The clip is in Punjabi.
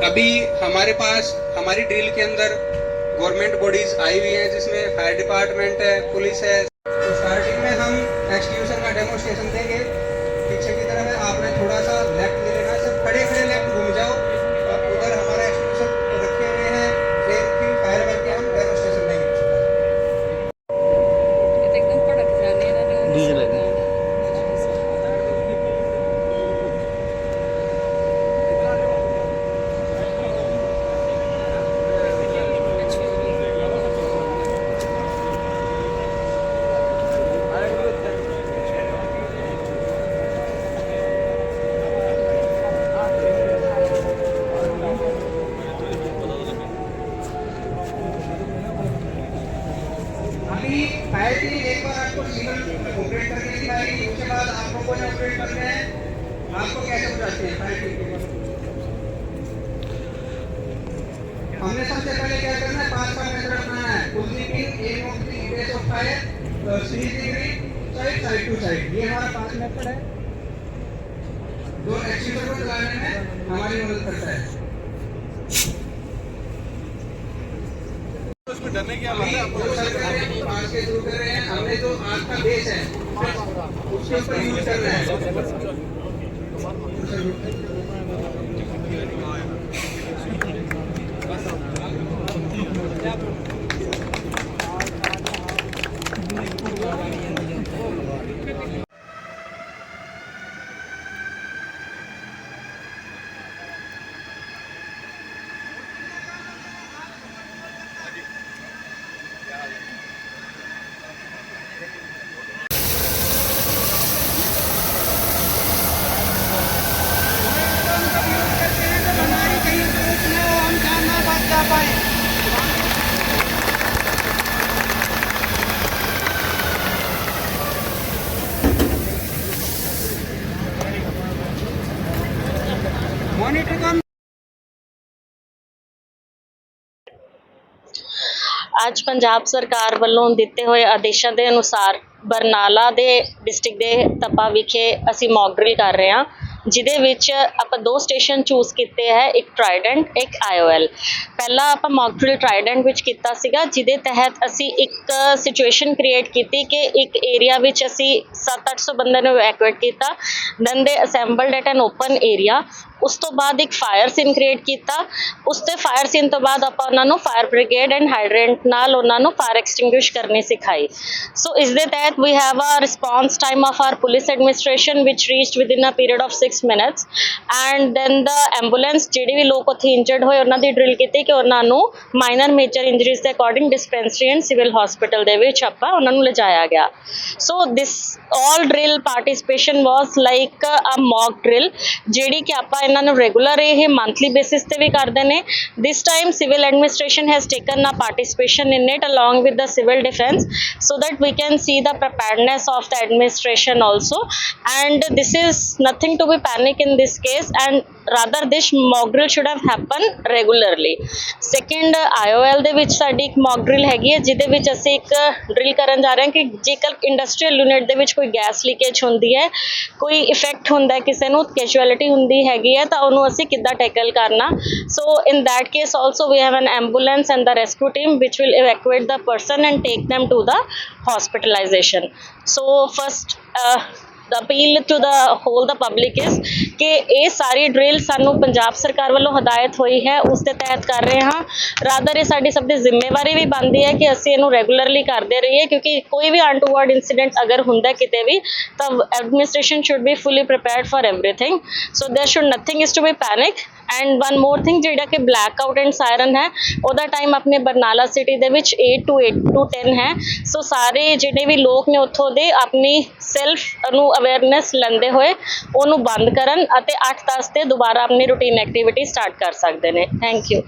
अभी हमारे पास, हमारी ड्रिल के अंदर गवर्नमेंट बॉडीज आई हुई हैं, जिसमें फायर डिपार्टमेंट है पुलिस है। तो स्टार्टिंग में हम एक्सक्यूशन का डेमोस्ट्रेशन देंगे। पीछे की तरफ़ है, आपने थोड़ा सा लेफ़्ट एक है हैं हमने सबसे पहले क्या करना है पाँच का मेथड अपनाना है pulling aim of the image of fire three degree side side to side ये हमारा पाँच मेथड है जो एक्सीटर को चलाने में हमारी मदद करता है रहे हैं हमने जो आग का बेस है उसके ऊपर यूज करना है ਅੱਜ ਪੰਜਾਬ ਸਰਕਾਰ ਵੱਲੋਂ ਦਿੱਤੇ ਹੋਏ ਆਦੇਸ਼ਾਂ ਦੇ ਅਨੁਸਾਰ ਬਰਨਾਲਾ ਦੇ ਡਿਸਟ੍ਰਿਕਟ ਦੇ ਤਪਾ ਵਿਖੇ ਅਸੀਂ ਮੌਕ ਡਰਿਲ ਕਰ ਰਹੇ ਹਾਂ, ਜਿਹਦੇ ਵਿੱਚ ਆਪਾਂ ਦੋ ਸਟੇਸ਼ਨ ਚੂਜ਼ ਕੀਤੇ ਹੈ, ਇੱਕ ਟਰਾਈਡੈਂਟ ਇੱਕ ਆਈਓਐਲ ਪਹਿਲਾ ਆਪਾਂ ਮੌਕ ਡਰਿਲ ਟਰਾਈਡੈਂਟ ਵਿੱਚ ਕੀਤਾ ਸੀਗਾ, ਜਿਹਦੇ ਤਹਿਤ ਅਸੀਂ ਇੱਕ ਸਿਚੁਏਸ਼ਨ ਕ੍ਰੀਏਟ ਕੀਤੀ ਕਿ ਇੱਕ ਏਰੀਆ ਵਿੱਚ ਅਸੀਂ 7-800 ਬੰਦੇ ਨੂੰ ਇਵੈਕੂਏਟ ਕੀਤਾ then they assembled at an open area ਉਸ ਤੋਂ ਬਾਅਦ ਇੱਕ ਫਾਇਰ ਸੀਨ ਕ੍ਰੀਏਟ ਕੀਤਾ। ਉਸ ਤੇ ਫਾਇਰ ਸੀਨ ਤੋਂ ਬਾਅਦ ਆਪਾਂ ਉਹਨਾਂ ਨੂੰ ਫਾਇਰ ਬ੍ਰਿਗੇਡ ਐਂਡ ਹਾਈਡਰੈਂਟ ਨਾਲ ਉਹਨਾਂ ਨੂੰ ਫਾਇਰ ਐਕਸਟਿੰਗੁਇਸ਼ ਕਰਨੀ ਸਿਖਾਈ। ਸੋ ਇਸ ਦੇ ਤਹਿਤ we have a response time of our police administration which reached within a period of 6 minutes and then the ambulance ਜਿਹੜੇ ਵੀ ਲੋਕ ਉੱਥੇ ਇੰਜਰਡ ਹੋਏ ਉਹਨਾਂ ਦੀ ਡਰਿਲ ਕੀਤੀ ਕਿ ਉਹਨਾਂ ਨੂੰ ਮਾਈਨਰ ਮੇਜਰ ਇੰਜਰੀਜ਼ ਦੇ according dispensary and civil hospital ਦੇ ਵਿੱਚ ਆਪਾਂ ਉਹਨਾਂ ਨੂੰ ਲਿਜਾਇਆ ਗਿਆ। So this all drill participation was like a mock drill ਜਿਹੜੀ ਕਿ ਆਪਾਂ ਇਹਨਾਂ ਨੂੰ ਰੈਗੂਲਰ ਇਹ ਮੰਥਲੀ ਬੇਸਿਸ ਤੇ ਵੀ ਕਰਦੇ ਨੇ this time civil administration has taken a participation in it along with the civil defense so that we can see the preparedness of the administration also and this is nothing to be panic in this case and rather this mock drill should have happened regularly second IOL ਦੇ ਵਿੱਚ ਸਾਡੀ ਇੱਕ mock drill ਹੈਗੀ ਹੈ ਜਿਹਦੇ ਵਿੱਚ ਅਸੀਂ ਇੱਕ ਡਰਿਲ ਕਰਨ ਜਾ ਰਹੇ ਹਾਂ ਕਿ ਜੇਕਰ ਇੰਡਸਟਰੀਅਲ ਯੂਨਿਟ ਦੇ ਵਿੱਚ ਕੋਈ ਗੈਸ ਲੀਕੇਜ ਹੁੰਦੀ ਹੈ ਕੋਈ ਇਫੈਕਟ ਹੁੰਦਾ ਹੈ ਕਿਸੇ ਨੂੰ ਕੈਜੁਅਲਿਟੀ ਹੁੰਦੀ ਹੈਗੀ ਹੈ ਤਾਂ ਉਹਨੂੰ ਅਸੀਂ ਕਿੱਦਾਂ ਟੈਕਲ ਕਰਨਾ ਸੋ ਇਨ that case also we have an ambulance and the rescue team which will evacuate the person and take them to the hospitalization so first uh, the appeal to the whole the public is ਕਿ ਇਹ ਸਾਰੀ ਡ੍ਰਿਲ ਸਾਨੂੰ ਪੰਜਾਬ ਸਰਕਾਰ ਵੱਲੋਂ ਹਦਾਇਤ ਹੋਈ ਹੈ ਉਸ ਦੇ ਤਹਿਤ ਕਰ ਰਹੇ ਹਾਂ ਰਾਦਰ ਇਹ ਸਾਡੀ ਸਭ ਦੀ ਜ਼ਿੰਮੇਵਾਰੀ ਵੀ ਬਣਦੀ ਹੈ ਕਿ ਅਸੀਂ ਇਹਨੂੰ ਰੈਗੂਲਰਲੀ ਕਰਦੇ ਰਹੀਏ ਕਿਉਂਕਿ ਕੋਈ ਵੀ ਅਨਟੂਵਰਡ ਇਨਸੀਡੈਂਟ ਅਗਰ ਹੁੰਦਾ ਕਿਤੇ ਵੀ ਤਾਂ administration should be fully prepared for everything so there should nothing is to be panic and one more thing ਜਿਹੜਾ ਕਿ ਬਲੈਕ ਆਊਟ ਐਂਡ ਸਾਇਰਨ ਹੈ, ਉਹਦਾ ਟਾਈਮ ਆਪਣੇ ਬਰਨਾਲਾ ਸਿਟੀ ਦੇ ਵਿੱਚ 8 ਟੂ 8 ਟੂ 10 ਹੈ। ਸੋ ਸਾਰੇ ਜਿਹੜੇ ਵੀ ਲੋਕ ਨੇ ਉੱਥੋਂ ਦੇ ਆਪਣੀ ਸੈਲਫ ਨੂੰ ਅਵੇਅਰਨੈਸ ਲੈਂਦੇ ਹੋਏ, ਉਹਨੂੰ ਬੰਦ ਕਰਨ ਅਤੇ 8-10 ਤੇ ਦੁਬਾਰਾ ਆਪਣੀ ਰੂਟੀਨ ਐਕਟੀਵਿਟੀ ਸਟਾਰਟ ਕਰ ਸਕਦੇ ਨੇ। Thank you